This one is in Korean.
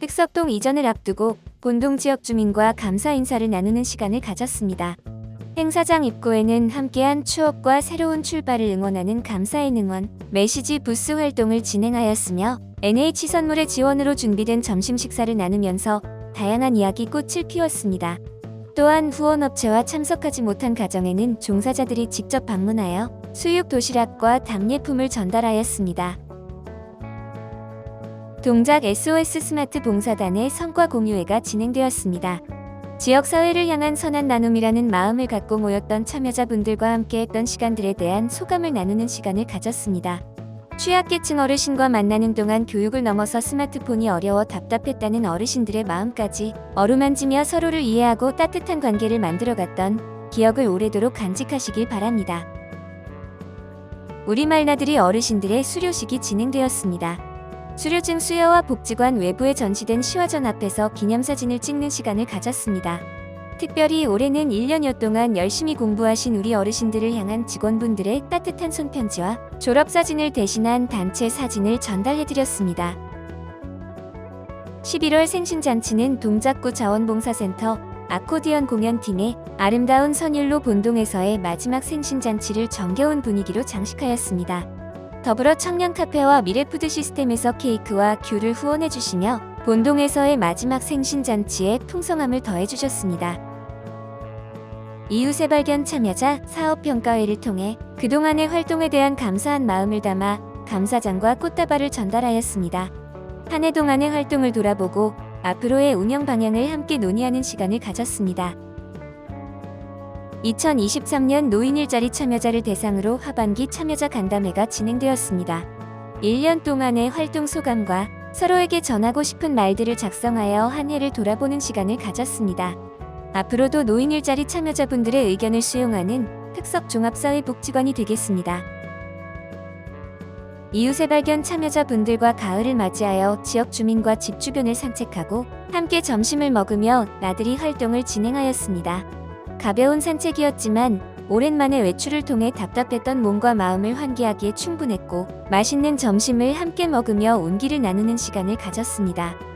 흑석동 이전을 앞두고 본동 지역 주민과 감사 인사를 나누는 시간을 가졌습니다. 행사장 입구에는 함께한 추억과 새로운 출발을 응원하는 감사의 응원, 메시지 부스 활동을 진행하였으며 NH 선물의 지원으로 준비된 점심 식사를 나누면서 다양한 이야기 꽃을 피웠습니다. 또한 후원업체와 참석하지 못한 가정에는 종사자들이 직접 방문하여 수육 도시락과 답례품을 전달하였습니다. 동작 SOS 스마트 봉사단의 성과 공유회가 진행되었습니다. 지역 사회를 향한 선한 나눔이라는 마음을 갖고 모였던 참여자분들과 함께했던 시간들에 대한 소감을 나누는 시간을 가졌습니다. 취약계층 어르신과 만나는 동안 교육을 넘어서 스마트폰이 어려워 답답했다는 어르신들의 마음까지 어루만지며 서로를 이해하고 따뜻한 관계를 만들어갔던 기억을 오래도록 간직하시길 바랍니다. 우리말 나들이 어르신들의 수료식이 진행되었습니다. 수료증 수여와 복지관 외부에 전시된 시화전 앞에서 기념사진을 찍는 시간을 가졌습니다. 특별히 올해는 1년여 동안 열심히 공부하신 우리 어르신들을 향한 직원분들의 따뜻한 손편지와 졸업사진을 대신한 단체 사진을 전달해드렸습니다. 11월 생신잔치는 동작구 자원봉사센터 아코디언 공연팀의 아름다운 선율로 본동에서의 마지막 생신잔치를 정겨운 분위기로 장식하였습니다. 더불어 청년카페와 미래푸드 시스템에서 케이크와 귤을 후원해주시며 본동에서의 마지막 생신잔치에 풍성함을 더해주셨습니다. 이웃의 발견 참여자 사업평가회를 통해 그동안의 활동에 대한 감사한 마음을 담아 감사장과 꽃다발을 전달하였습니다. 한 해 동안의 활동을 돌아보고 앞으로의 운영 방향을 함께 논의하는 시간을 가졌습니다. 2023년 노인 일자리 참여자를 대상으로 하반기 참여자 간담회가 진행되었습니다. 1년 동안의 활동 소감과 서로에게 전하고 싶은 말들을 작성하여 한 해를 돌아보는 시간을 가졌습니다. 앞으로도 노인 일자리 참여자분들의 의견을 수용하는 특석 종합사회복지관이 되겠습니다. 이웃의 발견 참여자분들과 가을을 맞이하여 지역 주민과 집 주변을 산책하고 함께 점심을 먹으며 나들이 활동을 진행하였습니다. 가벼운 산책이었지만 오랜만에 외출을 통해 답답했던 몸과 마음을 환기하기에 충분했고 맛있는 점심을 함께 먹으며 온기를 나누는 시간을 가졌습니다.